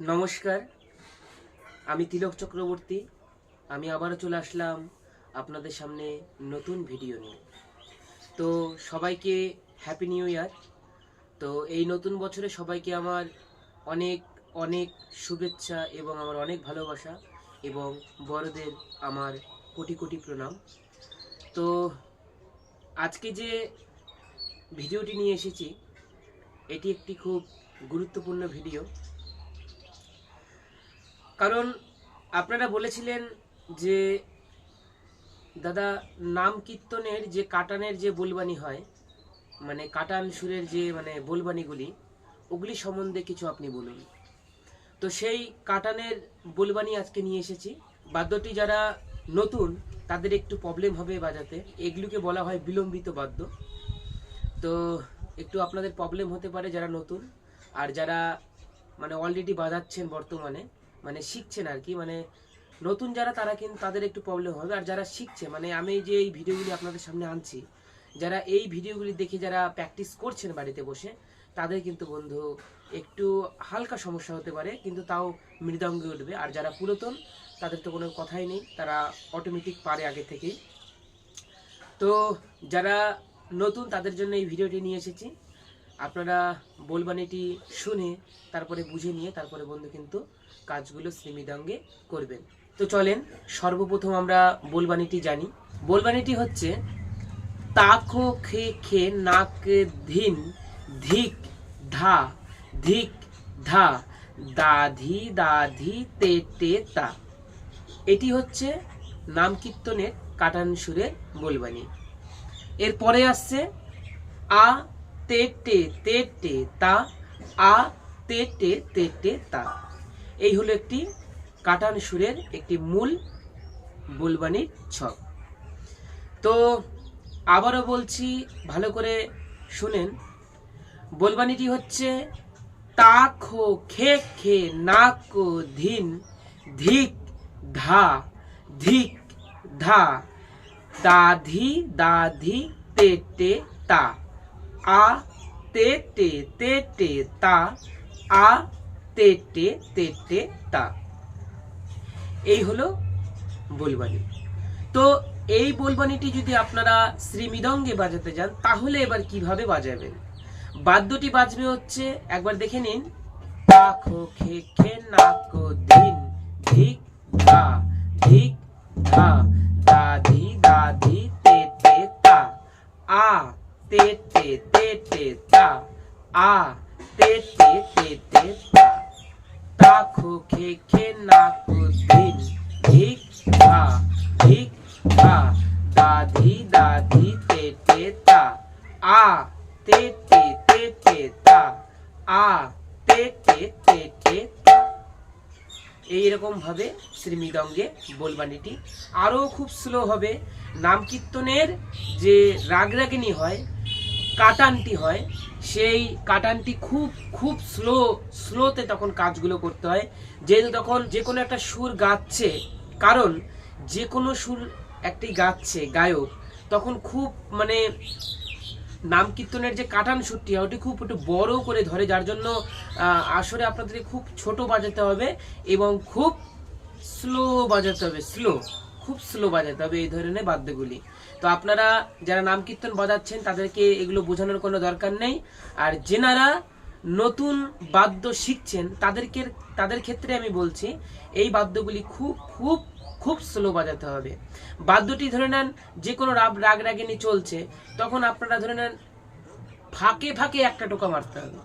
নমস্কার, আমি তিলক চক্রবর্তী। আমি আবারও চলে আসলাম আপনাদের সামনে নতুন ভিডিও নিয়ে। তো সবাইকে হ্যাপি নিউ ইয়ার তো এই নতুন বছরে সবাইকে আমার অনেক অনেক শুভেচ্ছা এবং আমার অনেক ভালোবাসা এবং বড়দের আমার কোটি কোটি প্রণাম। তো আজকে যে ভিডিওটি নিয়ে এসেছি, এটি একটি খুব গুরুত্বপূর্ণ ভিডিও। কারণ আপনারা বলেছিলেন যে, দাদা, নাম কীর্তনের যে কাটানের যে বলবানি হয় মানে কাটান সুরের যে মানে বলবানিগুলি ওগুলি সম্বন্ধে কিছু আপনি বলুন। তো সেই কাটানের বলবানি আজকে নিয়ে এসেছি। বাদ্যটি যারা নতুন, তাদের একটু প্রবলেম হবে বাজাতে। এগুলিকে বলা হয় বিলম্বিত বাদ্য। তো একটু আপনাদের প্রবলেম হতে পারে যারা নতুন, আর যারা মানে অলরেডি বাজাচ্ছেন বর্তমানে। মানে শিখছেন আর কি মানে নতুন যারা, তারা কিন্তু তাদের একটু প্রবলেম হবে। আর যারা শিখছে মানে আমি যে এই ভিডিওগুলি আপনাদের সামনে আনছি, যারা এই ভিডিওগুলি দেখে যারা প্র্যাকটিস করছেন বাড়িতে বসে, তাদের কিন্তু বন্ধু একটু হালকা সমস্যা হতে পারে, কিন্তু তাও মৃদঙ্গে উঠবে। আর যারা পুরাতন, তাদের তো কোনো কথাই নেই, তারা অটোমেটিক পারে আগে থেকেই। তো যারা নতুন, তাদের জন্য এই ভিডিওটি নিয়ে এসেছি। আপনারা বলবানিটি শুনে, তারপরে বুঝে নিয়ে, তারপরে বন্ধু কিন্তু কাজগুলো শ্রীমৃদঙ্গে করবেন। তো চলেন, সর্বপ্রথম আমরা বলবানিটি জানি। বলবানিটি হচ্ছে তাকো খে খে নাক ধিন, ধিক ধা ধিক ধা, দাধি দাধি তে টে তা। এটি হচ্ছে নাম কীর্তনের কাটান সুরের বলবানি এরপরে আসছে, আ তে টে তে তা আ তে টে তে। তা এই হলো একটি কাটান সুরের একটি মূল বুলবানির ছক। তো আবারও বলছি, ভালো করে শুনেন। বলবানিটি হচ্ছে, তা খো খে খে নাক ধিন, ধিক ধা ধিক ধা দাধি দাধি তে টে তা। আ, তে টে তে টে তা, আ, তে টে তে, তা এই হলো বলবানি। তো এই বলবানিটি যদি আপনারা শ্রীমৃদঙ্গে বাজাতে যান, তাহলে এবার কীভাবে বাজাবেন? বাদ্যটি বাজবে হচ্ছে, একবার দেখে নিন। খো খে খে না কো ধিন ধিক ধা ধিক ধা। আ তে তে তে তে তা তা খো খে খে না কো ধিন ধিক ধা ধিক ধা দাধি দাধি তে তে তা আ তে তে তে তে তা আ তে তে তে তে তা এইরকম ভাবে শ্রীমৃদঙ্গে বলবানিটি আরও খুব স্লো হবে নাম কীর্তনের যে রাগরাগিনী হয় কাটানটি হয় সেই কাটানটি খুব খুব স্লো স্লোতে তখন কাজগুলো করতে হয়। যেহেতু তখন যে কোনো একটা সুর গাচ্ছে, কারণ যে কোনো সুর একটি গাচ্ছে, গায়ক, তখন খুব মানে নাম কীর্তনের যে কাটান সুরটি হয়, ওটি খুব একটু বড় করে ধরে, যার জন্য আসলে আপনাদেরকে খুব ছোট বাজাতে হবে এবং খুব স্লো বাজাতে হবে স্লো খুব স্লো বাজাতে হবে এই ধরনের বাদ্যগুলি। তো আপনারা যারা নাম কীর্তন বাজাচ্ছেন, তাদেরকে এগুলো বোঝানোর কোনো দরকার নেই। আর যেনারা নতুন বাদ্য শিখছেন, তাদেরকে, তাদের ক্ষেত্রে আমি বলছি, এই বাদ্যগুলি খুব খুব খুব স্লো বাজাতে হবে। বাদ্যটি ধরে নেন যে কোনো রাগ রাগ রাগিনী চলছে, তখন আপনারা ধরে নেন, ফাঁকে ফাঁকে একটা টোকা মারতে হবে।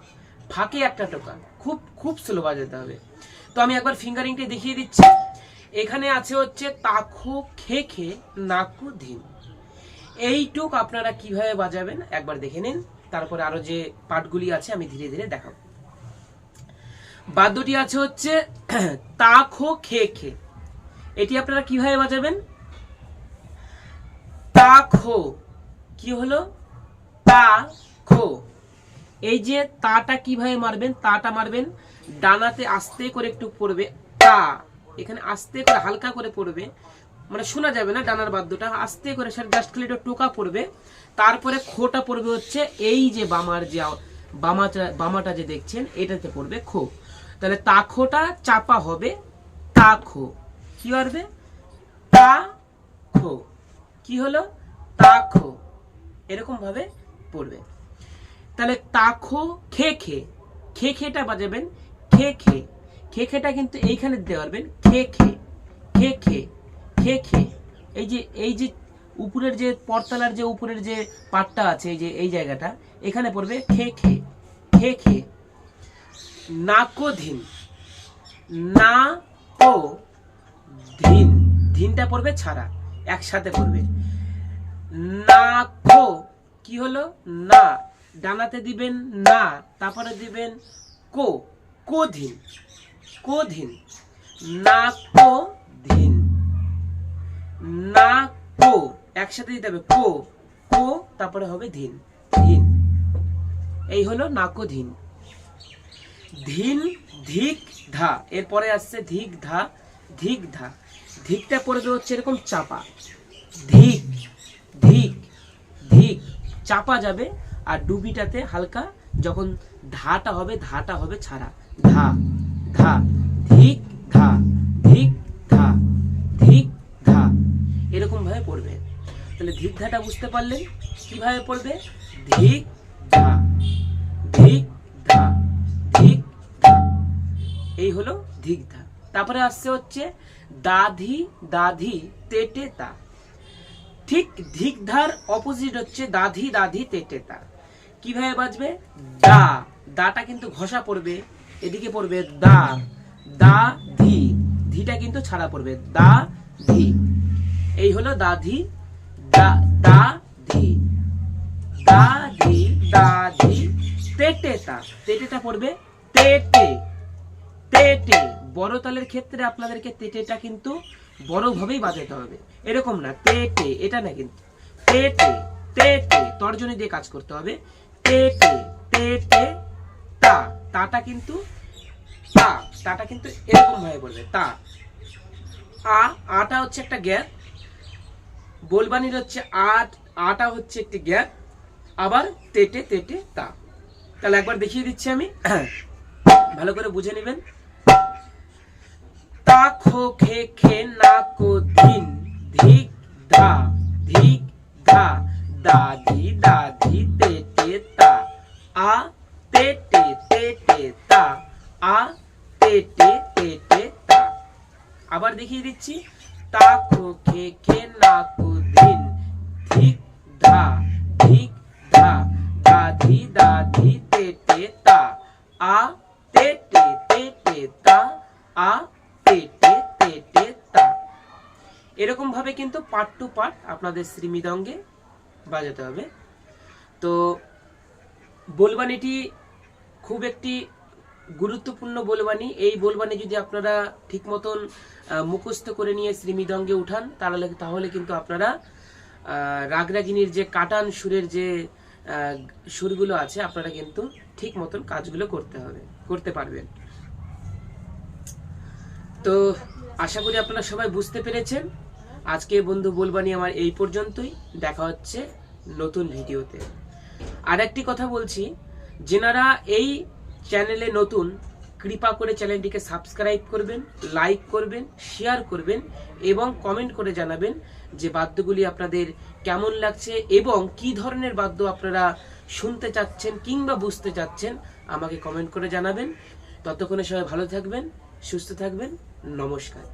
ফাঁকে একটা টোকা, খুব খুব স্লো বাজাতে হবে। তো আমি একবার ফিঙ্গারিংটি দেখিয়ে দিচ্ছি। এখানে আছে হচ্ছে তাখো খে খে নাকু ধিন এইটুক আপনারা কীভাবে বাজাবেন, একবার দেখে নিন। তারপরে আরও যে পাঠগুলি আছে, আমি ধীরে ধীরে দেখাবো। বাদ্যটি আছে হচ্ছে তাখো খে খে। এটি আপনারা কীভাবে বাজাবেন? তা খো কি হলো? তা খো। এই যে তাটা কীভাবে মারবেন, তাটা মারবেন, ডানাতে আস্তে করে একটু পড়বে, তা। এখানে আস্তে করে, হালকা করে পড়বে। মানে শোনা যাবে না ডানার বাদ্যটা। আস্তে করে সেটা জাস্ট খালি একটু টোকা পড়বে। তারপরে খোটা পড়বে হচ্ছে এই যে বামার যে বামাটা বামাটা যে দেখছেন, এটাতে পড়বে খো। তাহলে তাখোটা চাপা হবে তাখো কি হবে তা খো। কি হলো? তাখো এরকম ভাবে পড়বে। তাহলে তাখো খে খে। খে খেটা বাজাবেন, খে খে। খে খেটা কিন্তু এইখানে দিতে পারবেন, খে খে। খে খে। খে খে এই যে এই যে উপরের যে পরতলার যে উপরের যে পাটটা আছে, এই যে, এই জায়গাটা, এখানে পড়বে খে খে খে খে নাকো ধিন, না ও ধিন, ধিনটা পড়বে ছাড়া, একসাথে পড়বে। না কো কি হলো? না, ডানাতে দিবেন না, তারপরে দিবেন কো কোধিন কোধিন না ধিন। না, কো। একসাথে দিতে হবে, কো। কো, তারপরে হবে ধিন। ধিন। এই হলো নাকোধিন ধিন। ধিন, ধিক, ধা। এরপরে আসছে ধিক, ধা। ধিক, ধা। ধিকটা পড়বে হচ্ছে এরকম চাপা। ধিক ধিক ধিক। চাপা যাবে আর ডুবিটাতে হালকা যখন ধাটা হবে ধাটা হবে ছাড়া। ধা ধা। ধিক, ধা। ধাটা বুঝতে পারলেন? কীভাবে পড়বে? ধিক ধা। ধিক ধা। ধিক ধা। এই হলো ধিক ধা। তারপরে আসছে হচ্ছে দাধি দাধি, তেটে তা। ঠিক ধিক ধার অপোজিট হচ্ছে দাধি দাধি, তেটে তা। কীভাবে বাজবে? দা। দাটা কিন্তু ঘষা পড়বে। এদিকে পড়বে দা। দা ধি। ধিটা কিন্তু ছাড়া পড়বে। দা ধি। এই হলো দাধি, দা দা ধি দা ধি দা ধি তেটে তা তেটেটা পড়বে তেটে তেটে বড় তালের ক্ষেত্রে আপনাদেরকে তেটেটা কিন্তু বড়ভাবেই বাজাতে হবে। এরকম না তেটে এটা না কিন্তু। তেটে তেটে তর্জনী দিয়ে কাজ করতে হবে। তেটে তেটে তা। তাটা কিন্তু তা। তাটা কিন্তু এরকম ভাবে বলবে তা। আ, আটা হচ্ছে একটা গ্যাপ। বলবানির হচ্ছে আট, আটা হচ্ছে একটি গ্যাপ, আবার তেটে তেটে তা। তাহলে একবার দেখিয়ে দিচ্ছি আমি। ভালো করে বুঝে নেবেন। তা খো খে খে না কো ধিন, ধিক ধা ধিক ধা দাধি দাধি তে তে, তা। আ, তে তে তে আ তে তে, তা। আবার দেখিয়ে দিচ্ছি। তা খো খে খে না কো ধিন ধিক ধা ধিক ধা দাধি দাধি তে তে তা, আ তে তে তে তে তা, আ তে তে তে তা এরকম ভাবে কিন্তু পার্ট টু পার্ট আপনাদের শ্রীমৃদঙ্গে বাজাতে হবে। তো বোলবানিটি খুব একটি গুরুত্বপূর্ণ বোলবানি এই বোলবানি যদি আপনারা ঠিক মতন মুখস্থ করে নিয়ে শ্রীমৃদঙ্গে উঠান, তাহলে তাহলে কিন্তু আপনারা রাগরাগিনীর যে কাটান সুরের যে সুরগুলো আছে, আপনারা কিন্তু ঠিক মতন কাজগুলো করতে হবে, করতে পারবেন। তো আশা করি আপনারা সবাই বুঝতে পেরেছেন। আজকে বন্ধু বলবানি আমার এই পর্যন্তই। দেখা হচ্ছে নতুন ভিডিওতে। আর একটি কথা বলছি, যেনারা এই চ্যানেলে নতুন, কৃপা করে চ্যানেলটিকে সাবস্ক্রাইব করবেন, লাইক করবেন, শেয়ার করবেন এবং কমেন্ট করে জানাবেন যে বাদ্যগুলি আপনাদের কেমন লাগছে এবং কি ধরনের বাদ্য আপনারা শুনতে চাচ্ছেন কিংবা বুঝতে চাচ্ছেন, আমাকে কমেন্ট করে জানাবেন। ততক্ষণে সবাই ভালো থাকবেন, সুস্থ থাকবেন। নমস্কার।